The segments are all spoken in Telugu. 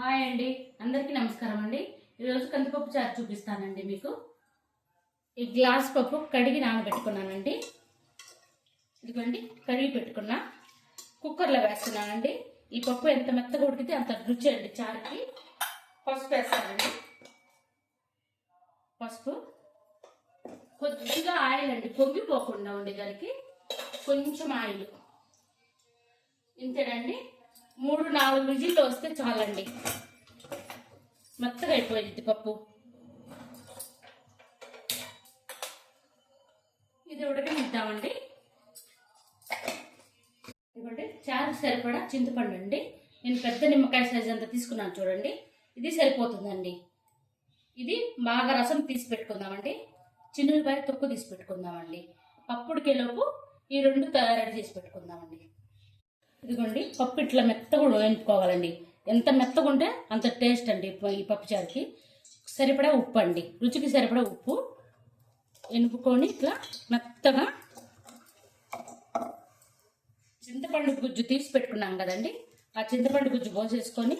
హాయ్ అండి. అందరికీ నమస్కారం అండి. ఈరోజు కందిపప్పు చారు చూపిస్తానండి మీకు. ఈ గ్లాస్ పప్పు కడిగి నానబెట్టుకున్నానండి. ఇదిగోండి కడిగి పెట్టుకున్నా. కుక్కర్లో వేస్తున్నానండి. ఈ పప్పు ఎంత మెత్తగా ఉడికితే అంత రుచి అండి చారుకి. పసుపు వేస్తానండి. పసుపు. కొద్దిగా ఆయిల్ అండి. పొంగిపోకుండా ఉండేదానికి కొంచెం ఆయిల్. ఇంతేనండి. మూడు నాలుగు విజిల్లు వస్తే చాలండి. మెత్తగా అయిపోయింది పప్పు. ఇది ఉడకనిద్దామండి ఇదిగోండి చారు సరిపడా చింతపండు అండి. నేను పెద్ద నిమ్మకాయ సైజ్ అంతా తీసుకున్నాను చూడండి. ఇది సరిపోతుందండి. ఇది బాగా రసం తీసి పెట్టుకుందామండి. చిన్నులపాయ తొక్కు తీసి పెట్టుకుందామండి. పప్పుడికేలోపు ఈ రెండు తయారు చేసి పెట్టుకుందామండి. ఇదిగోండి పప్పు ఇట్లా మెత్తగా వేయించుకోవాలండి ఎంత మెత్తగా ఉంటే అంత టేస్ట్ అండి ఈ పప్పుచారుకి సరిపడా ఉప్పు అండి. రుచికి సరిపడా ఉప్పు ఎనుపుకొని ఇట్లా మెత్తగా చింతపండు గుజ్జు తీసి పెట్టుకున్నాం కదండి. ఆ చింతపండు గుజ్జు పోసేసుకొని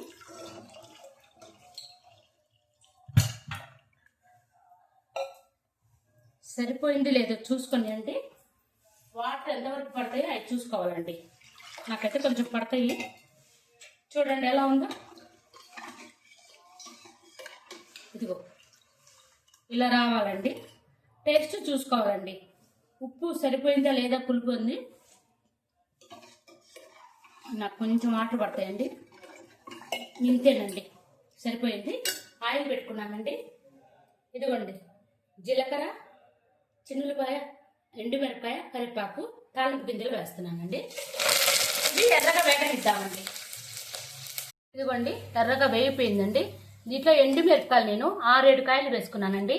సరిపోయింది లేదో చూసుకొని అండి. వాటర్ ఎంతవరకు పడతాయో అవి చూసుకోవాలండి. నాకైతే కొంచెం పడతాయి. చూడండి ఎలా ఉందో. ఇదిగో ఇలా రావాలండి. టేస్ట్ చూసుకోవాలండి. ఉప్పు సరిపోయిందా లేదా పులుపు ఉంది. నాకు కొంచెం వాటర్ పడతాయండి. ఇంతేనండి. సరిపోయింది. ఆయిల్ పెట్టుకున్నానండి. ఇదిగోండి. జీలకర్ర చిన్నులపాయ ఎండుమిరపాయ కరివేపాకు తాలింపు గింజలు వేస్తున్నానండి. ఇది ఎర్రగా వేగనిద్దామండి. ఇదిగోండి ఎర్రగా వేగిపోయిందండి. దీంట్లో ఎండుమిరపకాయలు నేను ఆరేడు కాయలు వేసుకున్నానండి.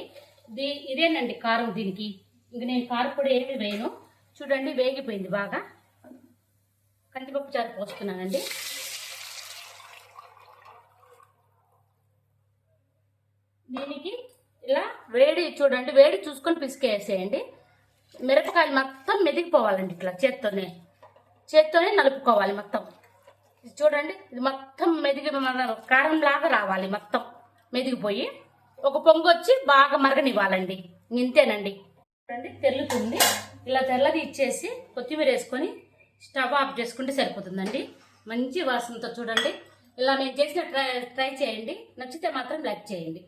దీ ఇదేనండి కారం దీనికి. ఇంక నేను కారపొడి ఏమి వేయను. చూడండి వేగిపోయింది బాగా. కందిపప్పు చారు పోస్తున్నానండి. దీనికి ఇలా వేడి చూడండి వేడి చూసుకొని పిసికేసేయండి. మిరపకాయలు మొత్తం మెదిగిపోవాలండి ఇట్లా చేత్తోనే. చేత్తోనే నలుపుకోవాలి మొత్తం. ఇది చూడండి ఇది మొత్తం మెదిగి కారం లాగా రావాలి మొత్తం. మెదిగిపోయి ఒక పొంగు వచ్చి బాగా మరగనివ్వాలండి. ఇంతేనండి. చూడండి తెల్లుతుంది ఇలా తెల్లది ఇచ్చేసి కొత్తిమీర వేసుకొని స్టవ్ ఆఫ్ చేసుకుంటే సరిపోతుందండి. మంచి వాసనతో చూడండి. ఇలా నేను చేసిన ట్రై ట్రై చేయండి. నచ్చితే మాత్రం లైక్ చేయండి.